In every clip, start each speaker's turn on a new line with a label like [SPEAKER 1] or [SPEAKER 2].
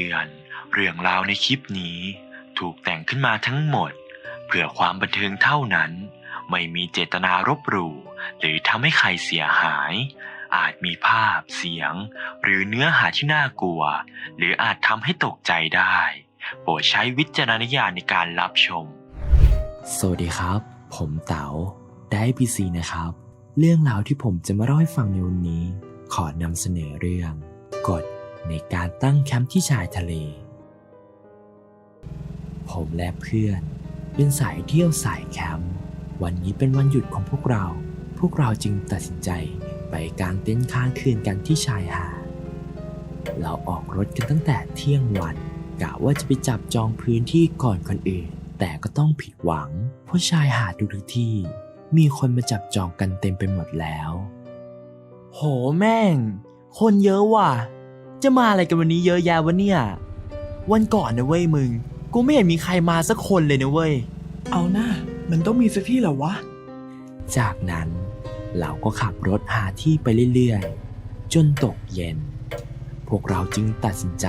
[SPEAKER 1] ตือน เรื่องราวในคลิปนี้ ถูกแต่งขึ้นมาทั้งหมด เพื่อความบันเทิงเท่านั้น ไม่มีเจตนารบหลู่หรือทำให้ใครเสียหาย อาจมีภาพเสียง หรือเนื้อหาที่น่ากลัว หรืออาจทำให้ตกใจได้ โปรดใช้วิจารณญาณในการรับชม
[SPEAKER 2] สวัสดีครับ ผมเต๋าได้พีซีนะครับ เรื่องราวที่ผมจะมาเล่าให้ฟังในวันนี้ ขอนำเสนอเรื่องกฎ ในการตั้งแคมป์ที่ชายทะเล ผมและเพื่อนเป็นสายเที่ยวสายแคมป์วันนี้เป็นวันหยุดของพวกเรา พวกเราจึงตัดสินใจไปกางเต็นท์ค้างคืนกันที่ชายหาด เราออกรถกันตั้งแต่เที่ยงวันกะว่าจะไปจับจองพื้นที่ก่อนคนอื่น แต่ก็ต้องผิดหวัง เพราะชายหาดทุกที่ มีคนมาจับจองกันเต็มไปหมดแล้ว โหแม่ง คนเยอะว่ะ จะมาอะไรกันวันนี้เยอะแยะวะเนี่ย วันก่อนนะเว้ยมึง กูไม่เห็นมีใครมาสักคนเลยนะเว้ย
[SPEAKER 3] เอาหน้า มันต้องมีสักที่แหละวะ
[SPEAKER 2] จากนั้นเราก็ขับรถหาที่ไปเรื่อยๆ จนตกเย็น พวกเราจึงตัดสินใจ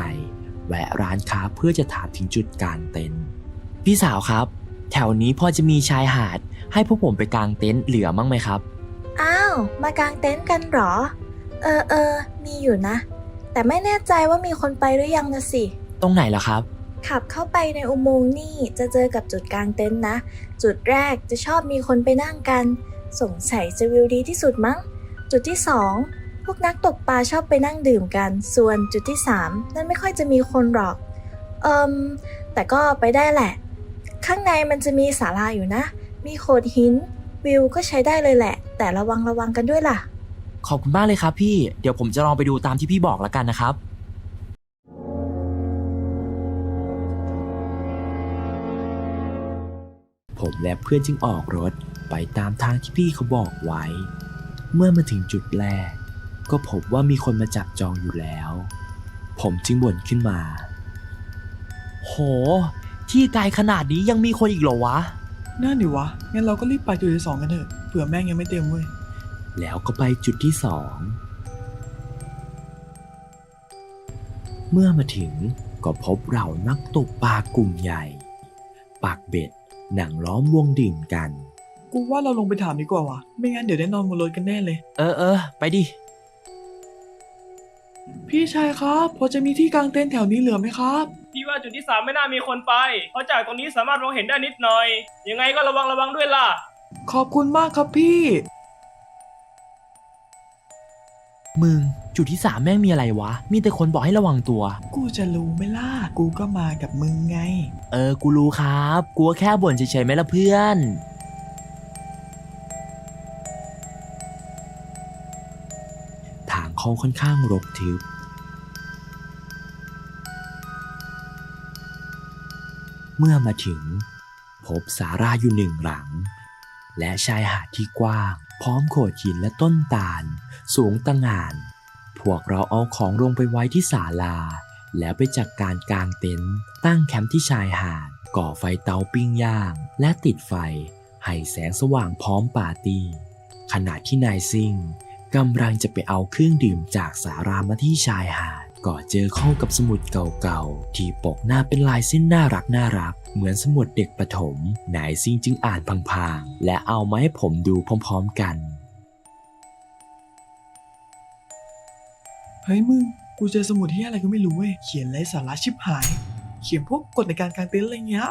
[SPEAKER 2] แวะร้านค้าเพื่อจะถามถึงจุดกางเต็นท์พี่สาวครับ แถวนี้พอจะมีชายหาด ให้พวกผมไปกางเต็นท์เหลือมั้งไหมครับ
[SPEAKER 4] อ้าว มากางเต็นท์กันเหรอ เออเออ มีอยู่นะ แต่ไม่แน่ใจว่ามีคนไปหรือยังนะสิ
[SPEAKER 2] ตรงไหนล่ะครับ
[SPEAKER 4] ขับเข้าไปในอุโมงค์นี่จะเจอกับจุดกางเต็นท์นะ จุดแรกจะชอบมีคนไปนั่งกัน สงสัยจะวิวดีที่สุดมั้ง จุดที่สองพวกนักตกปลาชอบไปนั่งดื่มกัน ส่วนจุดที่สามนั่นไม่ค่อยจะมีคนหรอก เอิมแต่ก็ไปได้แหละ ข้างในมันจะมีศาลาอยู่นะ มีโขดหิน วิวก็ใช้ได้เลยแหละ แต่ระวังระวังกันด้วยล่ะ
[SPEAKER 2] ขอบคุณมากเลยครับพี่ เดี๋ยวผมจะลองไปดูตามที่พี่บอกแล้วกันนะครับ ผมและเพื่อนจึงออกรถไปตามทางที่พี่เขาบอกไว้ เมื่อมาถึงจุดแรก ก็พบว่ามีคนมาจับจองอยู่แล้ว ผมจึงบ่นขึ้นมา โห ที่ไกลขนาดนี้ยังมีคนอีกเหรอวะ
[SPEAKER 3] นั่นดิวะ งั้นเราก็รีบไปจุดที่สองกันเถอะ เผื่อแม่งยังไม่เต็มเว้ย
[SPEAKER 2] แล้วก็ไปจุดที่สอง เมื่อมาถึงก็พบเรานักตกปลากลุ่มใหญ่ ปากเบ็ดหนังล้อมวงดื่มกัน
[SPEAKER 3] กูว่าเราลงไปถามดีกว่าวะไม่งั้นเดี๋ยวได้นอนบนรถกันแน่เลย
[SPEAKER 2] เออเออไปดิ
[SPEAKER 3] พี่ชายครับ พอจะมีที่กางเต็นท์แถวนี้เหลือไหมครับ
[SPEAKER 5] พี่ว่าจุดที่สามไม่น่ามีคนไป เพราะจากตรงนี้สามารถมองเห็นได้นิดหน่อย ยังไงก็ระวังระวังด้วยล่ะ
[SPEAKER 3] ขอบคุณมากครับพี่
[SPEAKER 2] มึง จุดที่สามแม่งมีอะไรวะ มีแต่คนบอกให้ระวังตัว
[SPEAKER 3] กูจะรู้ไหมล่ะ กูก็มากับมึงไง
[SPEAKER 2] เออ กูรู้ครับ กูก็แค่บ่นเฉยๆไหมล่ะเพื่อน ทางเข้าค่อนข้างรกทึบ เมื่อมาถึง พบสาราอยู่หนึ่งหลัง และชายหาดที่กว้าง พร้อมโขดหินและต้นตาล สูงตั้งาน พวกเราเอาของลงไปไว้ที่ศาลา แล้วไปจัดกการกางเต็นท์ตั้งแคมป์ที่ชายหาด ก่อไฟเตาปิ้งย่าง และติดไฟ ให้แสงสว่างพร้อมปาร์ตี้ขณะที่นายซิ่งกำลังจะไปเอาเครื่องดื่มจากสารามาที่ชายหาด ก็เจอเข้ากับสมุดเก่าๆ ที่ปกหน้าเป็นลายเส้นน่ารักน่ารัก เหมือนสมุดเด็กประถม นายซิ่งจึงอ่านพางๆ และเอามาให้ผมดูพร้อมๆกัน
[SPEAKER 3] เฮ้ยมึง กูเจอสมุดที่อะไรก็ไม่รู้เว้ย เขียนไรสาระชิบหาย เขียนพวกกฎในการกางเต็นท์อะไรเงี้ย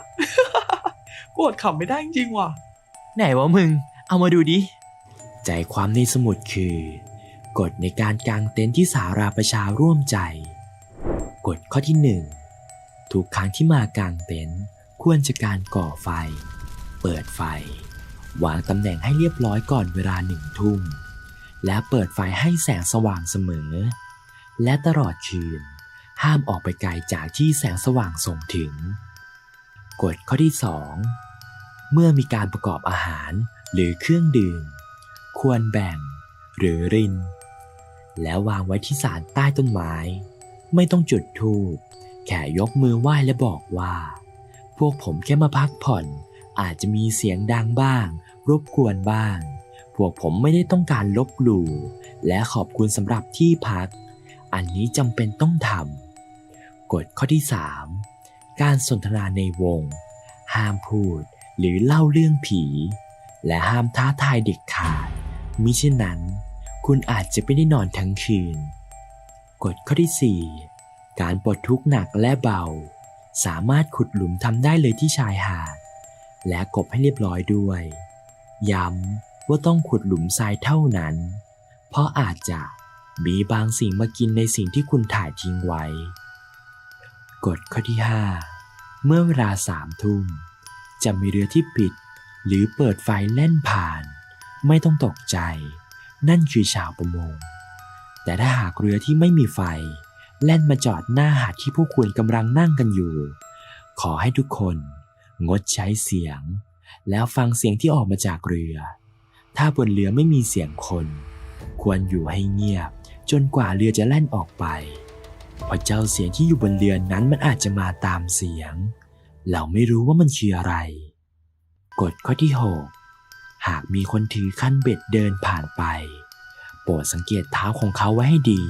[SPEAKER 3] กูอดขำไม่ได้จริงๆว่ะ
[SPEAKER 2] ไหนวะมึง เอามาดูดิ ใจความในสมุดคือ กฎในการกางเต็นท์ที่สาราประชาร่วมใจ กฎข้อที่หนึ่งทุกครั้งที่มากางเต็นท์ควรจะการก่อไฟ เปิดไฟ วางตำแหน่งให้เรียบร้อยก่อนเวลาหนึ่งทุ่ม และเปิดไฟให้แสงสว่างเสมอ และตลอดคืน ห้ามออกไปไกลจากที่แสงสว่างส่งถึง กฎข้อที่สองเมื่อมีการประกอบอาหารหรือเครื่องดื่ม ควรแบ่ง หรือริน แล้ววางไว้ที่ศาลใต้ต้นไม้ ไม่ต้องจุดธูปแค่ยกมือไหว้และบอกว่า พวกผมแค่มาพักผ่อน อาจจะมีเสียงดังบ้าง รบกวนบ้าง พวกผมไม่ได้ต้องการลบหลู่ และขอบคุณสำหรับที่พัก อันนี้จำเป็นต้องทำกฎข้อที่ 3 การสนทนาในวง ห้ามพูดหรือเล่าเรื่องผี และห้ามท้าทายเด็กขาดมิเช่นนั้น คุณอาจจะไม่ได้นอนทั้งคืน กฎข้อที่ 4 การปลดทุกข์หนักและเบา สามารถขุดหลุมทำได้เลยที่ชายหาด และกบให้เรียบร้อยด้วย ย้ำว่าต้องขุดหลุมทรายเท่านั้น เพราะอาจจะมีบางสิ่งมากินในสิ่งที่คุณถ่ายทิ้งไว้ กฎข้อที่ 5 เมื่อเวลาสามทุ่ม จะมีเรือที่ปิด หรือเปิดไฟแล่นผ่าน ไม่ต้องตกใจ นั่นคือชาวประมง แต่ถ้าหากเรือที่ไม่มีไฟ แล่นมาจอดหน้าหาดที่พวกคุณกำลังนั่งกันอยู่ ขอให้ทุกคนงดใช้เสียง แล้วฟังเสียงที่ออกมาจากเรือ ถ้าบนเรือไม่มีเสียงคน ควรอยู่ให้เงียบ จนกว่าเรือจะแล่นออกไป เพราะเจ้าเสียงที่อยู่บนเรือนั้นมันอาจจะมาตามเสียง เราไม่รู้ว่ามันคืออะไร กฎข้อที่6 หากมีคนถือขั้นเบ็ดเดินผ่านไป โปรดสังเกตเท้าของเขาไว้ให้ดี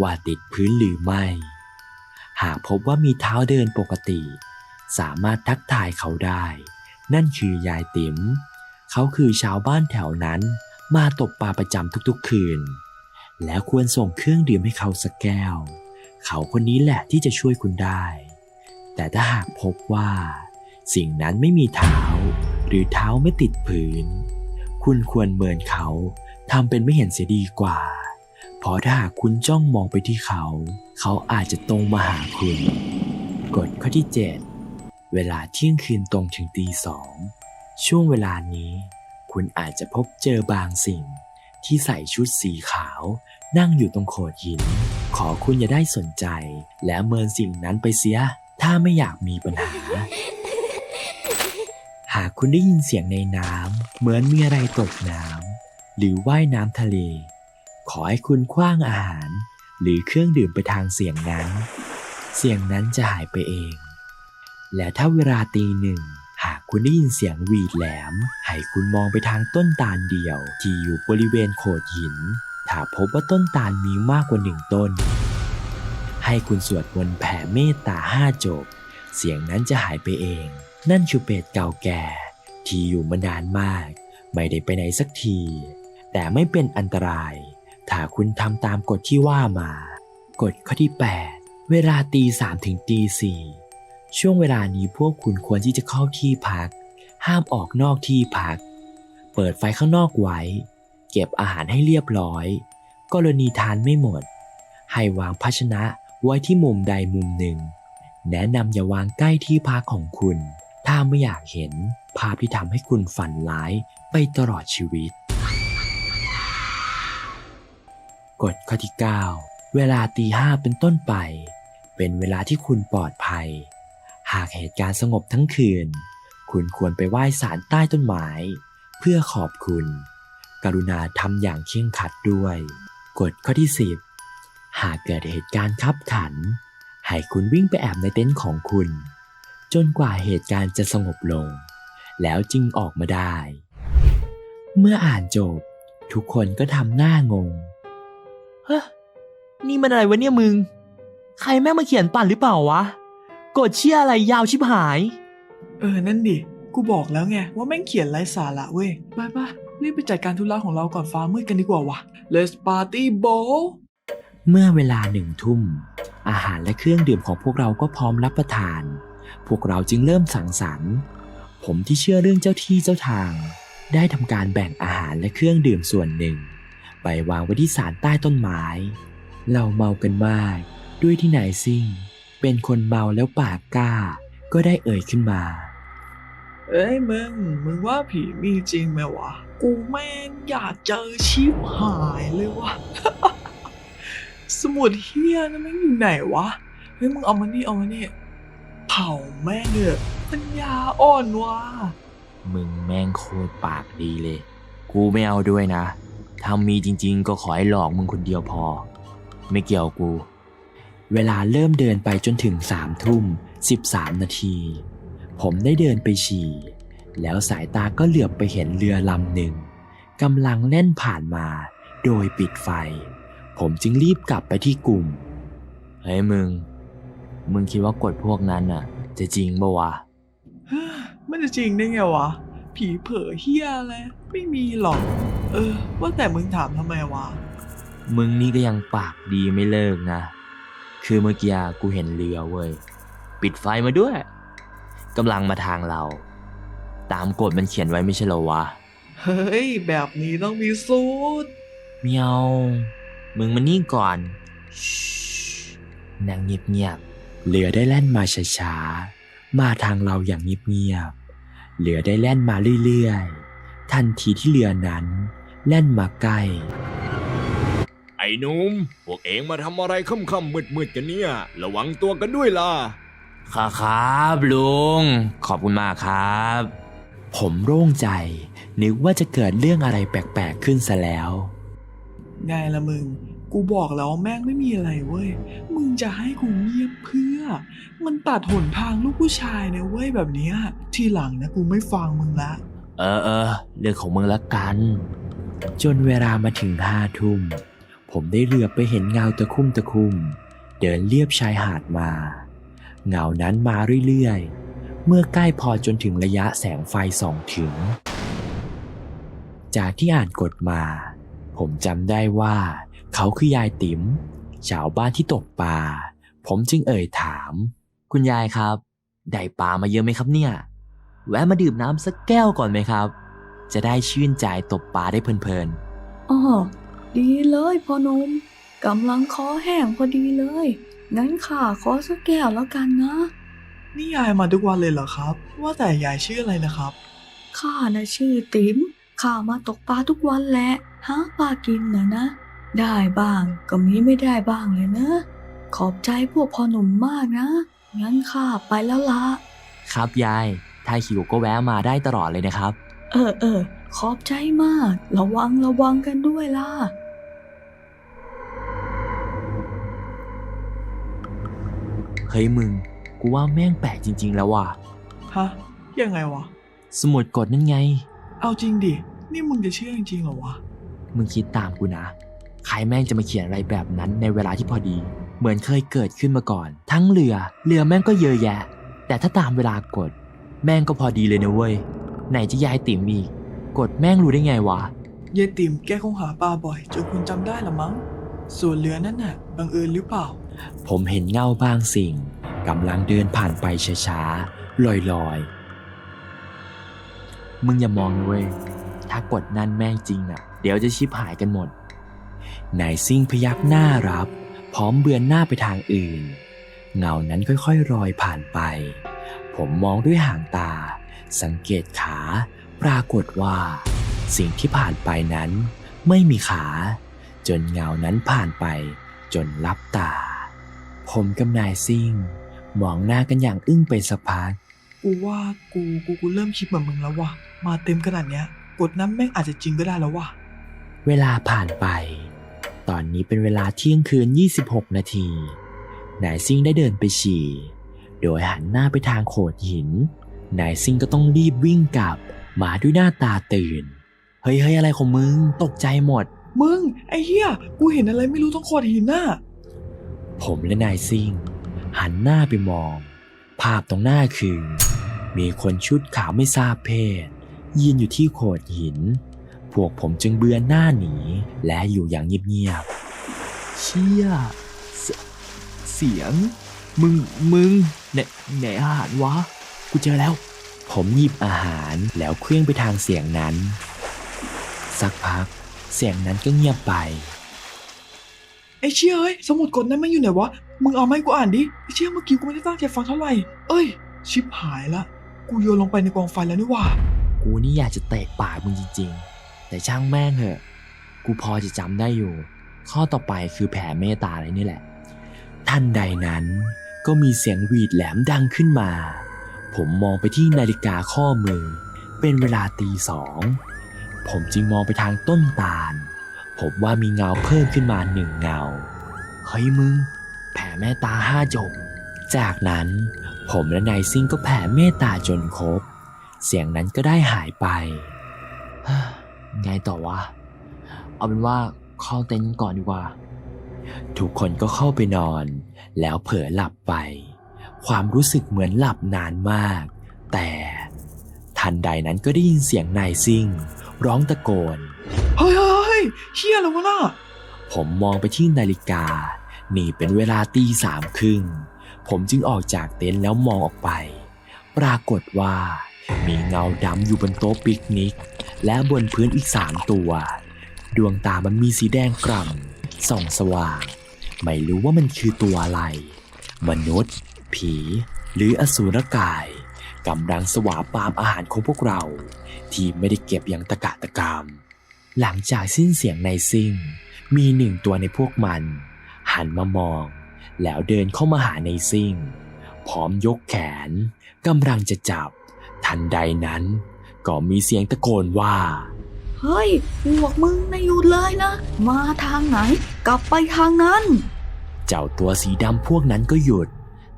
[SPEAKER 2] ว่าติดพื้นหรือไม่ หากพบว่ามีเท้าเดินปกติ สามารถทักทายเขาได้ นั่นคือยายติ๋ม เขาคือชาวบ้านแถวนั้นมาตกปลาประจำทุกๆคืน แล้วควรส่งเครื่องดื่มให้เขาสักแก้ว เขาคนนี้แหละที่จะช่วยคุณได้ แต่ถ้าหากพบว่า สิ่งนั้นไม่มีเท้า หรือเท้าไม่ติดพื้นคุณควรเมินเขาทำเป็นไม่เห็นเสียดีกว่า เพราะถ้าหากคุณจ้องมองไปที่เขา เขาอาจจะตรงมาหาคุณ กฎข้อที่ 7 เวลาเที่ยงคืนตรงถึงตีสองช่วงเวลานี้ คุณอาจจะพบเจอบางสิ่ง ที่ใส่ชุดสีขาว นั่งอยู่ตรงโขดหิน ขอคุณอย่าได้สนใจ และเมินสิ่งนั้นไปเสีย ถ้าไม่อยากมีปัญหา หากคุณได้ยินเสียงในน้ำเหมือนมีอะไรตกน้ำหรือว่ายน้ำทะเล ขอให้คุณคว้างอาหาร หรือเครื่องดื่มไปทางเสียงนั้น เสียงนั้นจะหายไปเอง และถ้าเวลาตีหนึ่งหากคุณได้ยินเสียงหวีดแหลม ให้คุณมองไปทางต้นตาลเดียว ที่อยู่บริเวณโขดหิน ถ้าพบว่าต้นตาลมีมากกว่าหนึ่งต้น ให้คุณสวดมนต์แผ่เมตตาห้าจบ เสียงนั้นจะหายไปเอง นั่นคือเป็ดเก่าแก่ ที่อยู่มานานมาก ไม่ได้ไปไหนสักที แต่ไม่เป็นอันตราย ถ้าคุณทำตามกฎที่ว่ามา กฎข้อที่ 8 เวลาตีสามถึงตีสี่ช่วงเวลานี้พวกคุณควรที่จะเข้าที่พัก ห้ามออกนอกที่พัก เปิดไฟข้างนอกไว้ เก็บอาหารให้เรียบร้อย กรณีทานไม่หมด ให้วางภาชนะไว้ที่มุมใดมุมหนึ่ง แนะนำอย่าวางใกล้ที่พักของคุณ ถ้าไม่อยากเห็นภาพที่ทำให้คุณฝันร้ายไปตลอดชีวิต กฎข้อที่ 9 เวลาตีห้าเป็นต้นไป เป็นเวลาที่คุณปลอดภัย หากเหตุการณ์สงบทั้งคืน คุณควรไปไหว้ศาลใต้ต้นไม้ เพื่อขอบคุณ กรุณาทำอย่างเคร่งครัดด้วย กฎข้อที่ 10 หากเกิดเหตุการณ์ขับขัน ให้คุณวิ่งไปแอบในเต็นท์ของคุณ จนกว่าเหตุการณ์จะสงบลง แล้วจึงออกมาได้ เมื่ออ่านจบ ทุกคนก็ทำหน้างง
[SPEAKER 6] เฮ้ยนี่มันอะไรวะเนี่ยมึง ใครแม่งมาเขียนปั่นหรือเปล่าวะกดเชี่ยอะไรยาวชิบหาย
[SPEAKER 3] เออ นั่นดิ กูบอกแล้วไง ว่าแม่งเขียนไร้สาระเว้ยไปปะรีบไปจัดการธุระของเราก่อนฟ้ามืดกันดีกว่าวะ Let's party ball
[SPEAKER 2] เมื่อเวลาหนึ่งทุ่ม อาหารและเครื่องดื่มของพวกเราก็พร้อมรับประทาน พวกเราจึงเริ่มสังสรรค์ ผมที่เชื่อเรื่องเจ้าที่เจ้าทาง ได้ทำการแบ่งอาหารและเครื่องดื่มส่วนหนึ่ง ไปวางไว้ที่ศาลใต้ต้นไม้ เราเมากันมาก ด้วยที่ไหนซิ่ง เป็นคนเมาแล้วปากกล้า ก็ได้เอ่ยขึ้นมา
[SPEAKER 3] เอ้ยมึง มึงว่าผีมีจริงไหมวะ กูแม่งอยากเจอชิบหายเลยวะ สมุดเฮียนั่นม่งอยู่ไหนวะ เฮ้ยมึงเอามานี่เอามานี่ เผาแม่งเถอะปัญญาอ่อนวะ
[SPEAKER 2] มึงแม่งโคตรปากดีเลย กูไม่เอาด้วยนะ ถ้ามีจริงๆ ก็ขอให้หลอกมึงคนเดียวพอ ไม่เกี่ยวกู เวลาเริ่มเดินไปจนถึงสามทุ่มสิบสามนาที ผมได้เดินไปฉี่ แล้วสายตาก็เหลือบไปเห็นเรือลำหนึ่งกำลังแล่นผ่านมา โดยปิดไฟ ผมจึงรีบกลับไปที่กลุ่ม เฮ้ยมึง มึงคิดว่ากฎพวกนั้นอะ จะจริงปะวะ
[SPEAKER 3] มันจะจริงได้ไงวะ ผีเผลอเฮียอะไรไม่มีหรอก เออ ว่าแต่มึงถามทำไมวะ
[SPEAKER 2] มึงนี่ก็ยังปากดีไม่เลิกนะ คือเมื่อกี้กูเห็นเรือเว้ย ปิดไฟมาด้วยกำลังมาทางเรา ตามกฎมันเขียนไว้ไม่ใช่เหรอวะ
[SPEAKER 3] เฮ้ย แบบนี้ต้องมีสูตร
[SPEAKER 2] เมียว มึงมานี่ก่อนนางเงียบๆ เรือได้แล่นมาช้าๆ มาทางเราอย่างเงียบๆ เรือได้แล่นมาเรื่อยๆ ทันทีที่เรือนั้น แล่นมาใกล้
[SPEAKER 7] ไอ้หนุ่มพวกเองมาทำอะไรค่ำๆมืดๆกันเนี่ย ระวังตัวกันด้วยล่ะ
[SPEAKER 2] ค่ะครับลุง ขอบคุณมากครับ ผมโล่งใจ นึกว่าจะเกิดเรื่องอะไรแปลกๆขึ้นซะแล้ว
[SPEAKER 3] ไงละมึง กูบอกแล้วแม่งไม่มีอะไรเว้ย มึงจะให้กูเงียบเพื่อ มันตัดหนทางลูกผู้ชายนะเว้ยแบบเนี้ย ทีหลังนะกูไม่ฟังมึงละ
[SPEAKER 2] เออเออเรื่องของมึงละกัน จนเวลามาถึงห้าทุ่ม ผมได้เรือไปเห็นเงาตะคุ่มตะคุ่ม เดินเลียบชายหาดมา เงานั้นมาเรื่อยๆ เมื่อใกล้พอจนถึงระยะแสงไฟส่องถึง จากที่อ่านกฎมา ผมจำได้ว่า เขาคือยายติ๋มชาวบ้านที่ตกปลา ผมจึงเอ่ยถาม คุณยายครับ ได้ปลามาเยอะไหมครับเนี่ย แวะมาดื่มน้ำสักแก้วก่อนไหมครับ จะได้ชื่นใจตบปลาได้เพลิน
[SPEAKER 8] อ๋อดีเลยพ่อหนุ่มกำลังคอแห้งพอดีเลย งั้นข้าขอสักแก้วแล้วกันนะ
[SPEAKER 3] นี่ยายมาทุกวันเลยเหรอครับ ว่าแต่ยายชื่ออะไรนะครับ
[SPEAKER 8] ข้านะชื่อติ๋มข้ามาตกปลาทุกวันแหละหาปลากินนะนะ ได้บ้างก็มีไม่ได้บ้างเลยนะ ขอบใจพวกพ่อหนุ่มมากนะ งั้นข้าไปแล้วละ
[SPEAKER 2] ๆครับยาย ถ้าหิวก็แวะมาได้ตลอดเลยนะครับ
[SPEAKER 8] เออเออ ขอบใจมาก ระวังระวังกันด้วยล่ะ
[SPEAKER 2] เฮ้ยมึง กูว่าแม่งแปลกจริง ๆ แล้วว่ะ
[SPEAKER 3] ฮะ ยังไงวะ
[SPEAKER 2] สมุดกฎนั่นไง
[SPEAKER 3] เอาจริงดิ นี่มึงจะเชื่อจริงๆเหรอวะ
[SPEAKER 2] มึงคิดตามกูนะ ใครแม่งจะมาเขียนอะไรแบบนั้นในเวลาที่พอดี เหมือนเคยเกิดขึ้นมาก่อน ทั้งเรือ เรือแม่งก็เยอะแยะ แต่ถ้าตามเวลากด แม่งก็พอดีเลยนะเว้ย ไหนจะยายติ๋มอีกกดแม่งรู้ได้ไงวะ
[SPEAKER 3] ยายติ๋มแกคงหาปลาบ่อย จนคุณจำได้ละมั้ง ส่วนเรือนั่นน่ะบังเอิญหรือเปล่า
[SPEAKER 2] ผมเห็นเงาบางสิ่งกำลังเดินผ่านไปช้าๆ ลอยๆ มึงอย่ามองนะเว้ย ถ้ากดนั่นแม่งจริงอะ เดี๋ยวจะชิบหายกันหมด นายซิ่งพยักหน้ารับ พร้อมเบือนหน้าไปทางอื่น เงานั้นค่อยๆรอยผ่านไป ผมมองด้วยห่างตา สังเกตขา ปรากฏว่า สิ่งที่ผ่านไปนั้นไม่มีขา จนเงานั้นผ่านไป จนลับตา ผมกับนายซิ่ง มองหน้ากันอย่างอึ้งไปสักพัก
[SPEAKER 3] กูว่ากูกูกูเริ่มคิดเหมือนมึงแล้ววะมาเต็มขนาดเนี้ยกดน้ำแม่งอาจจะจริงก็ได้แล้ววะ
[SPEAKER 2] เวลาผ่านไป ตอนนี้เป็นเวลาเที่ยงคืน 26 นาที นายซิ่งได้เดินไปฉี่ โดยหันหน้าไปทางโขดหิน นายซิ่งก็ต้องรีบวิ่งกลับ มาด้วยหน้าตาตื่น เฮ้ยเฮ้ยอะไรของมึง ตกใจหมด
[SPEAKER 3] มึง ไอ้เหี้ย กูเห็นอะไรไม่รู้ต้องโขดหินน่ะ
[SPEAKER 2] ผมและนายซิ่ง หันหน้าไปมอง ภาพตรงหน้าคือ มีคนชุดขาวไม่ทราบเพศยืนอยู่ที่โขดหิน พวกผมจึงเบือนหน้าหนี และอยู่อย่างเงียบๆ เชี่ยเสเสียง มึง มึงไหนไหนอาหารวะ กูเจอแล้ว ผมหยิบอาหารแล้วเคลื่องไปทางเสียงนั้น สักพัก เสียงนั้นก็เงียบไป
[SPEAKER 3] ไอ้เชี่ยเอ้ย สมุดกดนั้นมันอยู่ไหนวะ มึงเอามาให้กูอ่านดิ ไอ้เชี่ยเมื่อกี้กูไม่ได้ตั้งใจฟังเท่าไหร่ เอ้ย ชิบหายละ กูโยนลงไปในกองไฟแล้วนี่หว่า
[SPEAKER 2] กูนี่อยากจะเตะปากมึงจริงๆ แต่ช่างแม่งเหอะ กูพอจะจำได้อยู่ ข้อต่อไปคือแผ่เมตตาอะไรนี่แหละ ท่านใดนั้นก็มีเสียงหวีดแหลมดังขึ้นมา ผมมองไปที่นาฬิกาข้อมือ เป็นเวลาตีสอง ผมจึงมองไปทางต้นตาล ผมว่ามีเงาเพิ่มขึ้นมาหนึ่งเงา เฮ้ยมึง แผ่เมตตาห้าจบ จากนั้นผมและนายซิ่งก็แผ่เมตตาจนครบ เสียงนั้นก็ได้หายไป ไงต่อวะ เอาเป็นว่าเข้าเต็นท์ก่อนดีกว่า ทุกคนก็เข้าไปนอน แล้วเผลอหลับไป ความรู้สึกเหมือนหลับนานมาก แต่ทันใดนั้นก็ได้ยินเสียงนายซิ่ง ร้องตะโกน
[SPEAKER 3] เฮ้ยเฮ้ยเฮียอะไรวะน่ะ
[SPEAKER 2] ผมมองไปที่นาฬิกา นี่เป็นเวลาตีสามครึ่ง ผมจึงออกจากเต็นท์แล้วมองออกไป ปรากฏว่า มีเงาดำอยู่บนโต๊ะปิกนิก และบนพื้นอีกสามตัว ดวงตามันมีสีแดงกล่ำส่องสว่าง ไม่รู้ว่ามันคือตัวอะไร มนุษย์ ผี หรืออสูรกายกำลังสวาปามอาหารของพวกเรา ที่ไม่ได้เก็บอย่างตะกะตะกามหลังจากสิ้นเสียงในซิ่ง มีหนึ่งตัวในพวกมัน หันมามอง แล้วเดินเข้ามาหาในซิ่ง พร้อมยกแขนกำลังจะจับ ทันใดนั้น ก็มีเสียงตะโกนว่า
[SPEAKER 8] เฮ้ย พวกมึงนะหยุดเลยนะ มาทางไหน กลับไปทางนั้น
[SPEAKER 2] เจ้าตัวสีดำพวกนั้นก็หยุด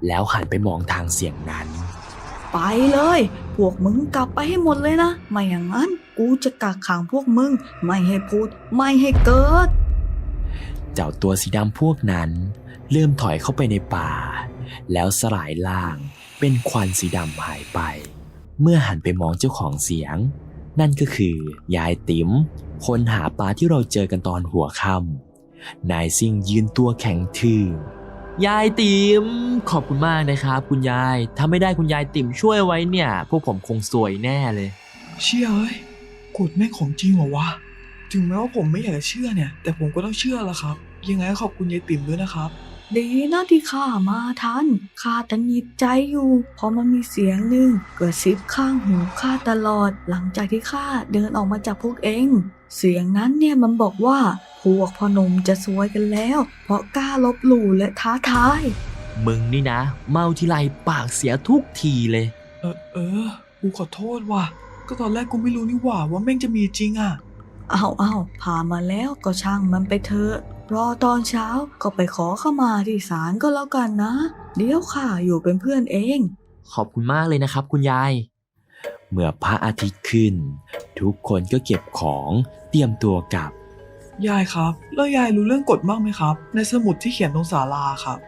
[SPEAKER 2] แล้วหันไปมองทางเสียงนั้น
[SPEAKER 8] ไปเลย พวกมึงกลับไปให้หมดเลยนะ ไม่อย่างนั้น กูจะกักขังพวกมึง ไม่ให้พูด ไม่ให้เกิด
[SPEAKER 2] เจ้าตัวสีดำพวกนั้น เริ่มถอยเข้าไปในป่า แล้วสลายล่างเป็นควันสีดำหายไป เมื่อหันไปมองเจ้าของเสียง นั่นก็คือยายติ๋มคนหาปลาที่เราเจอกันตอนหัวค่ำนายซิ่งยืนตัวแข็งทื่อ
[SPEAKER 6] ยายติ๋มขอบคุณมากนะครับ คุณยาย ถ้าไม่ได้คุณยายติ๋มช่วยไว้เนี่ย พวกผมคงซวยแน่เลย
[SPEAKER 3] เชื่อเอ้ยกฎแม่งของจริงเหรอวะ ถึงแม้ว่าผมไม่อยากจะเชื่อเนี่ย แต่ผมก็ต้องเชื่อละครับ ยังไงก็ขอบคุณยายติ๋มด้วยนะครับ
[SPEAKER 8] ดีนะที่ข้ามาทัน ข้าตันยิดใจอยู่เพราะมันมีเสียงหนึ่งกระซิบข้างหูข้าตลอด หลังจากที่ข้าเดินออกมาจากพวกเอง เสียงนั้นเนี่ยมันบอกว่า พวกพ่อหนุ่มจะซวยกันแล้ว เพราะกล้าลบหลู่และท้าทาย
[SPEAKER 6] มึงนี่นะ เมาทีไรปากเสียทุกทีเลย
[SPEAKER 3] เออเออ กูขอโทษว่ะ ก็ตอนแรกกูไม่รู้นี่หว่าว่าแม่งจะมีจริงอะ
[SPEAKER 8] เอาเอาผ่านมาแล้วก็ช่างมันไปเถอะ รอตอนเช้าก็ไปขอเข้ามาที่ศาลก็แล้วกันนะ เดี๋ยวข้าอยู่เป็นเพื่อนเอง
[SPEAKER 6] ขอบคุณมากเลยนะครับคุณยาย
[SPEAKER 2] เมื่อพระอาทิตย์ขึ้น ทุกคนก็เก็บของเตรียมตัวกลับ
[SPEAKER 3] ยายครับ แล้วยายรู้เรื่องกฎบ้างไหมครับ ในสมุดที่เขียนตรงศาลาครับ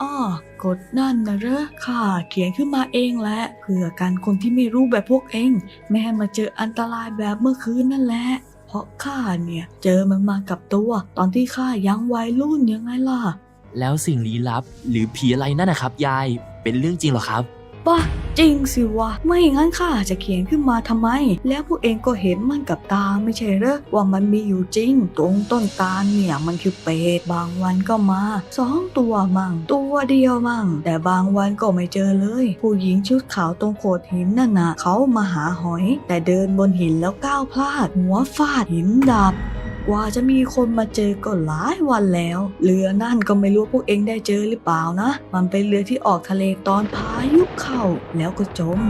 [SPEAKER 8] อ้อกดนั่นนะเหรอข้าเขียนขึ้นมาเองแหละ เพื่อกันคนที่ไม่รู้แบบพวกเอง ไม่ให้มาเจออันตรายแบบเมื่อคืนนั่นแหละ เพราะข้าเนี่ยเจอมันมากับตัว ตอนที่ข้ายังวัยรุ่นยังไงล่ะ
[SPEAKER 6] แล้วสิ่งลี้ลับ หรือผีอะไรนั่นนะครับยาย เป็นเรื่องจริงเหรอครับ
[SPEAKER 8] ปะจริงสิวะ ไม่งั้นข้าจะเขียนขึ้นมาทำไม แล้วพวกเองก็เห็นมันกับตาไม่ใช่เหรอว่ามันมีอยู่จริง ตรงต้นตาลเนี่ยมันคือเป็ดบางวันก็มาสองตัวมั่ง ตัวเดียวมั่ง แต่บางวันก็ไม่เจอเลย ผู้หญิงชุดขาวตรงโขดหินนั่นน่ะเขามาหาหอย แต่เดินบนหินแล้วก้าวพลาด หัวฟาดหินดับ กว่าจะมีคนมาเจอก็หลายวันแล้ว เรือนั่นก็ไม่รู้พวกเองได้เจอหรือเปล่านะ มันเป็นเรือที่ออกทะเลตอนพายุเข้าแล้วก็จม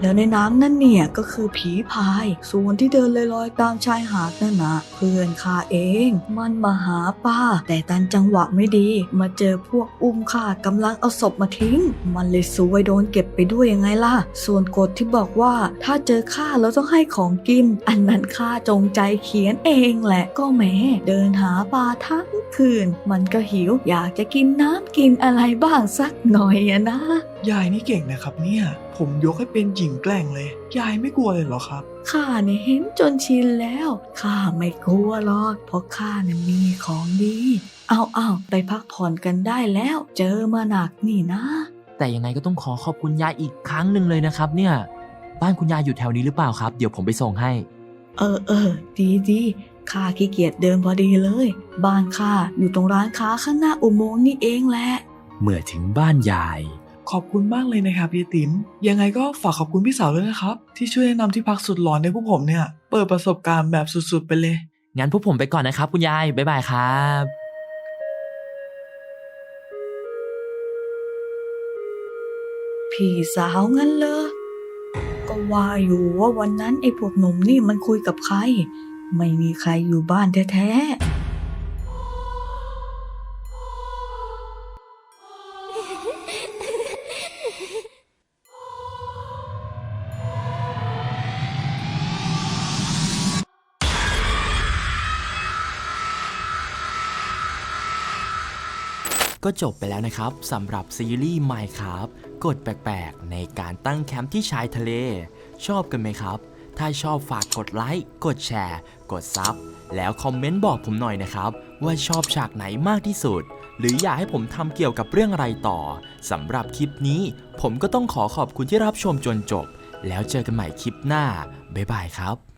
[SPEAKER 8] แล้วในน้ำนั่นเนี่ยก็คือผีพาย ส่วนที่เดินลอยๆตามชายหาดนั่นนะเพื่อนข้าเอง มันมาหาป้า แต่ตันจังหวะไม่ดี มาเจอพวกอุ้มข้ากำลังเอาศพมาทิ้ง มันเลยซวยโดนเก็บไปด้วยยังไงล่ะ ส่วนกฎที่บอกว่าถ้าเจอข้าแล้วต้องให้ของกิน อันนั้นข้าจงใจเขียนเองแหละก็แหมเดินหาปลาทั้งคืน มันก็หิวอยากจะกินน้ำกินอะไรบ้างสักหน่อยอะนะ
[SPEAKER 3] ยายนี่เก่งนะครับเนี่ย ผมยกให้เป็นหญิงแกร่งเลย ยายไม่กลัวเลยเหรอครับ
[SPEAKER 8] ข้าเนี่ยเห็นจนชินแล้ว ข้าไม่กลัวหรอก เพราะข้าเนี่ยมีของดี เอาเอาไปพักผ่อนกันได้แล้ว เจอมาหนักนี่นะ
[SPEAKER 6] แต่ยังไงก็ต้องขอขอบคุณยายอีกครั้งหนึ่งเลยนะครับ เนี่ย บ้านคุณยายอยู่แถวนี้หรือเปล่าครับ เดี๋ยวผมไปส่งให้
[SPEAKER 8] เออเออดีดีข้าขี้เกียจเดินพอดีเลย บ้านข้าอยู่ตรงร้านค้าข้างหน้าอุโมงค์นี่เองแหละ
[SPEAKER 2] เมื่อถึงบ้านยาย
[SPEAKER 3] ขอบคุณมากเลยนะครับยายติ๋มยังไงก็ฝากขอบคุณพี่สาวด้วยนะครับ ที่ช่วยแนะนำที่พักสุดหลอนให้พวกผมเนี่ย เปิดประสบการณ์แบบสุดๆไปเลย
[SPEAKER 6] งั้นพวกผมไปก่อนนะครับ คุณยาย บ๊ายบายครับ
[SPEAKER 8] พี่สาวงั้นเลยก็ว่าอยู่ว่าวันนั้นไอ้พวกหนุ่มนี่มันคุยกับใคร ไม่มีใครอยู่บ้านแท้ๆ
[SPEAKER 6] ก็จบไปแล้วนะครับสำหรับซีรีส์ Minecraft กฎแปลกๆ ในการตั้งแคมป์ที่ชายทะเล ชอบกันไหมครับ ถ้าชอบฝากกดไลค์ กดแชร์ กดซับแล้วคอมเมนต์บอกผมหน่อยนะครับ ว่าชอบฉากไหนมากที่สุด หรืออยากให้ผมทำเกี่ยวกับเรื่องอะไรต่อสำหรับคลิปนี้ ผมก็ต้องขอขอบคุณที่รับชมจนจบ แล้วเจอกันใหม่คลิปหน้าบ๊ายบายครับ